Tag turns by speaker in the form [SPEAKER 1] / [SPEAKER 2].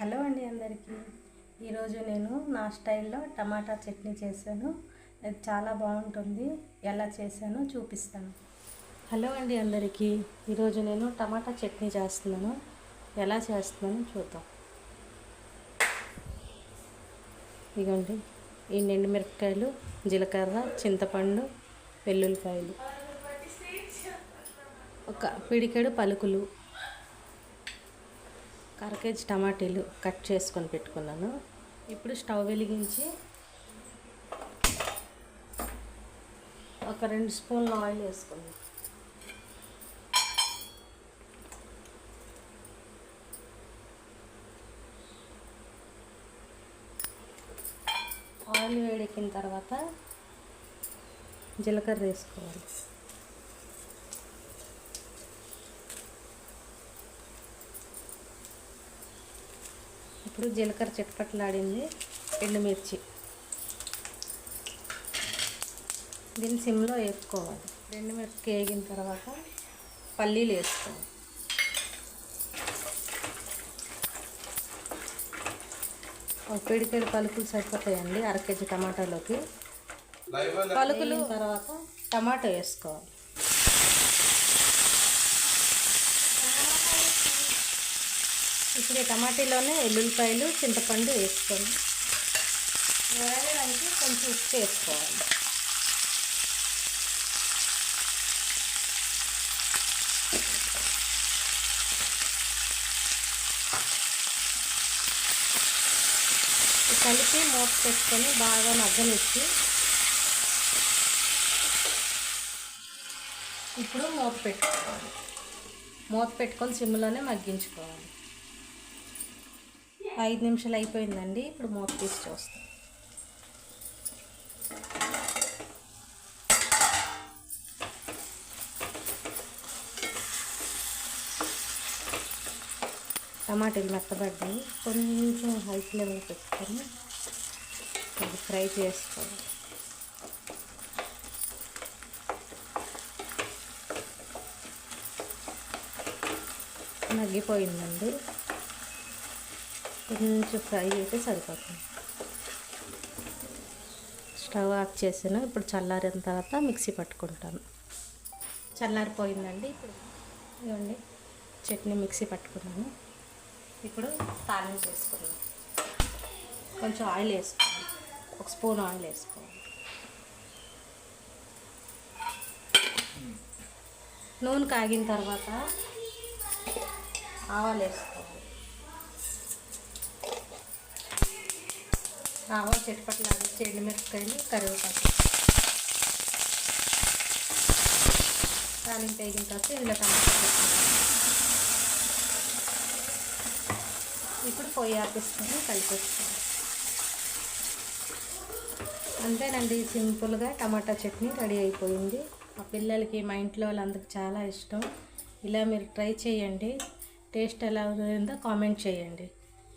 [SPEAKER 1] Hello అండి అందరికీ. ఈరోజు నేను నా స్టైల్లో టమాటా చట్నీ చేశాను. అది చాలా బాగుంటుంది. ఎలా చేశానో చూపిస్తాను. హలో అండి అందరికీ. ఈరోజు నేను టమాటా చట్నీ చేస్తున్నాను. ఎలా చేస్తున్నాను చూద్దాం. ఇదిగోండి ఈ మిరపకాయలు జీలకర్ర చింతపండు వెల్లుల్లిపాయలు. ఒక పిడికెడు పలుకులు. అర కేజీ టమాటీలు కట్ చేసుకొని పెట్టుకున్నాను. ఇప్పుడు స్టవ్ వెలిగించి ఒక రెండు స్పూన్ల ఆయిల్ వేసుకున్నాను. ఆయిల్ వేడెక్కిన తర్వాత జీలకర్ర వేసుకోవాలి. ఇప్పుడు జీలకర్ర చిట్పట్లాడింది ఎండుమిర్చి. దీన్ని సిమ్లో వేసుకోవాలి ఎండుమిర్చి వేగిన తర్వాత పల్లీలు వేసుకోవాలి. ఒక పిడికేడు పలుకులు సరిపోతాయండి అర కేజీ టమాటాలోకి. పలుకులు తర్వాత టమాటా వేసుకోవాలి. ఇప్పుడు టమాటీలోనే ఎల్లుల్లిపాయలు చింతపండు వేసుకొని వేయడానికి కొంచెం ఉప్పు వేసుకోవాలి. కలిపి మూత పెట్టుకొని బాగా మగ్గనిచ్చి ఇప్పుడు మూత పెట్టుకోవాలి. మూత పెట్టుకొని సిమ్లోనే మగ్గించుకోవాలి. ఐదు నిమిషాలు అయిపోయిందండి. ఇప్పుడు మూత తీసి చూస్తాం. టమాటాలు మెత్తబడ్డాయి. కొంచెం హై ఫ్లేమ్లో పెట్టుకొని అది ఫ్రై చేసుకోవాలి. మగ్గిపోయిందండి. కొంచెం ఫ్రై అయితే సరిపోతుంది. స్టవ్ ఆఫ్ చేసిన ఇప్పుడు చల్లారిన తర్వాత మిక్సీ పట్టుకుంటాను. చల్లారిపోయిందండి ఇప్పుడు ఇవ్వండి చట్నీ మిక్సీ పట్టుకున్నాను. ఇప్పుడు తాలింపు వేసుకున్నాను. కొంచెం ఆయిల్ వేసుకోవాలి. ఒక స్పూన్ ఆయిల్ వేసుకోవాలి. నూనె కాగిన తర్వాత ఆవాలు వేసుకోవాలి. ఆవాలు చెట్టుపట్ల చెండు మిరపకాయలు కరివేపాకు. తాలింపు వేగిన తర్వాత ఇందులో టమాటా ఇప్పుడు పొయ్యి ఆపిస్తుంది కలిపేసుకోవాలి అంతేనండి సింపుల్గా టమాటా చట్నీ రెడీ అయిపోయింది. మా పిల్లలకి మా ఇంట్లో వాళ్ళందరికి చాలా ఇష్టం. ఇలా మీరు ట్రై చేయండి. టేస్ట్ ఎలా ఉందో కామెంట్ చేయండి.